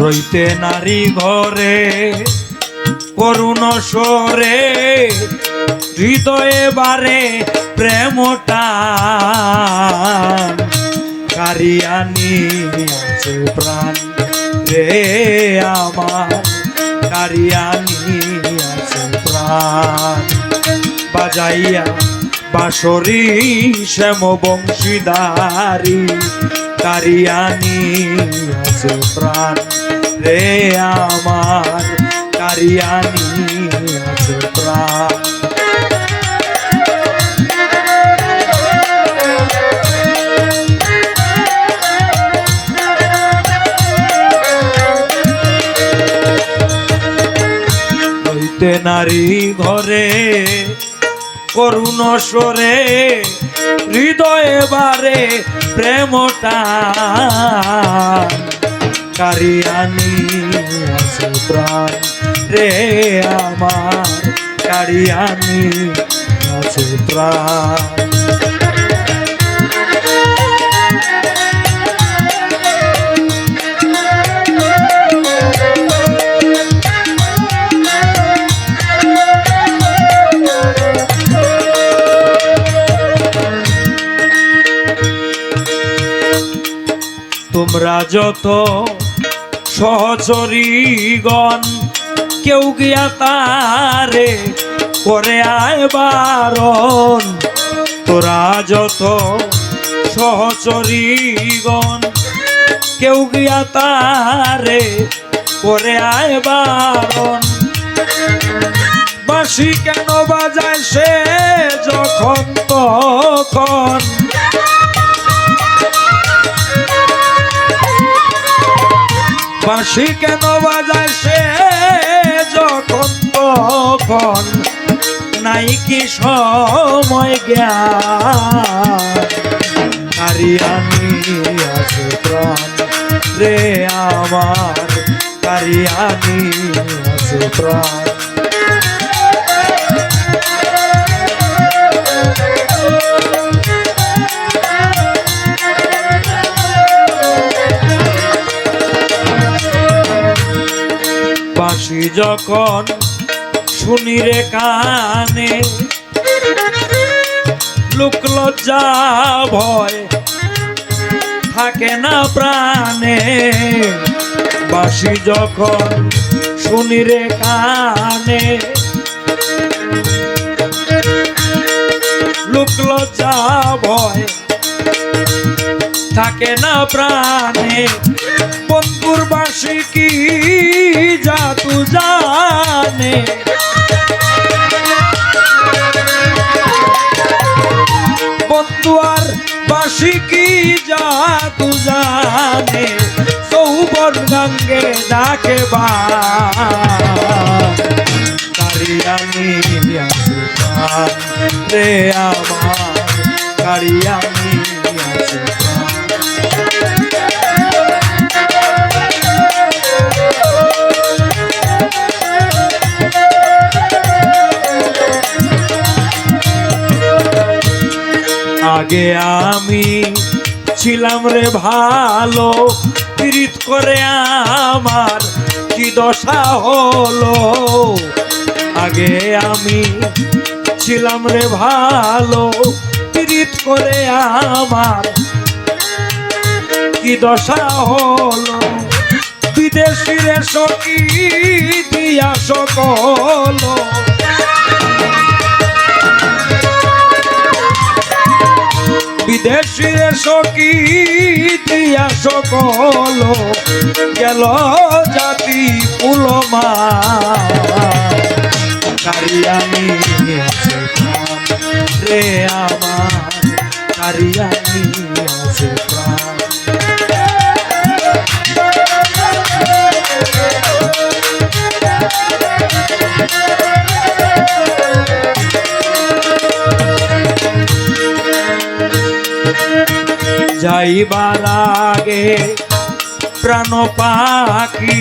রইতে নারী ঘরে, করুণ সরে হৃদয়ে বারে প্রেমটা। কারিয়ানি আছে প্রাণ রে আমার কারিয়ানি আছে প্রাণ। বাজাইয়া বাঁশরি শ্যাম বংশীদারি কারিয়ানি আছে প্রাণ রে আমার কারিয়ানি আছে প্রাণ। নারী ঘরে করুণ সরে হৃদয়ে বারে প্রেমটা। কারিয়ানি আছে প্রাণ রে আমার কারিয়ানি আছে প্রাণ তোমরা যত সহচরীগণ, কেউ গিয়া তারে করে আয় বারণ। তোরা যত সহচরীগণ, কেউ গিয়া তারে করে আয় বারণ। বাঁশি কেন বাজায় সে যখন তখন? বাঁশি কেন বাজায় সে যখন তখন? নাই কি সময় জ্ঞান? আছে প্রাণ রে আমার। কারিয়ানি আছে প্রাণ। যখন শুনি রে কানে, লোক লজ্জা ভয় থাকে না প্রাণে। বাঁশি যখন শুনি রে কানে, লোক লজ্জা ভয় থাকে না প্রাণে। জানে বন্ধু আর বাসি কি জাদু জানে? সৌবর গঙ্গে ডাকে বা রে আমার, কারিয়ানি আছে আগে আমি ছিলাম রে ভালো, পীড়িত করে আমার কি দশা হলো? আগে আমি ছিলাম রে ভালো, পীড়িত করে আমার কি দশা হলো? বিদেশির সখী দিয়া সকল বিদেশির সকি সকল গেল জাতি পুলমা। রে আমার কারিয়ানি আছে প্রাণ। যাইবার আগে প্রাণ পাখি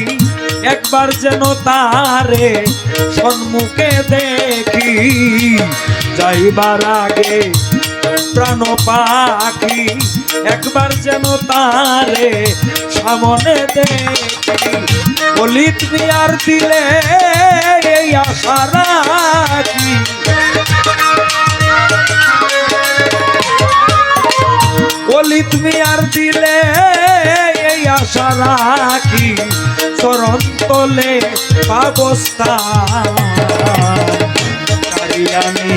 একবার যেন তারে সম্মুখে দেখি, যাইবার আগে প্রাণ পাখি একবার যেন তারে সামনে দেখি। বলি তুমি আর দিলে এই আশা রাখি। আশা রাখি, চরণ তলে পাবস্তা কারিয়ানি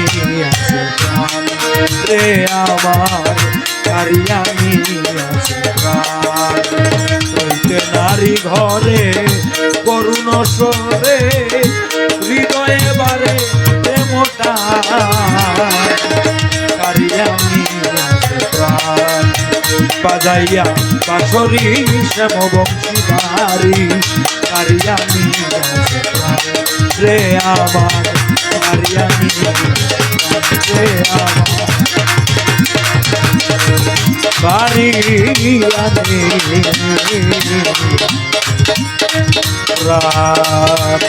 নারী ঘরে করুণ সরে হৃদয়ে বারে প্রেমটা। কারিয়ানি আছে বাজাইয়া বাসরি শ্যাম বংশী বাড়ি কারিয়ানি আছে প্রাণ রে আমার কারিয়ানি রে আমার। বাড়ি আনে রাত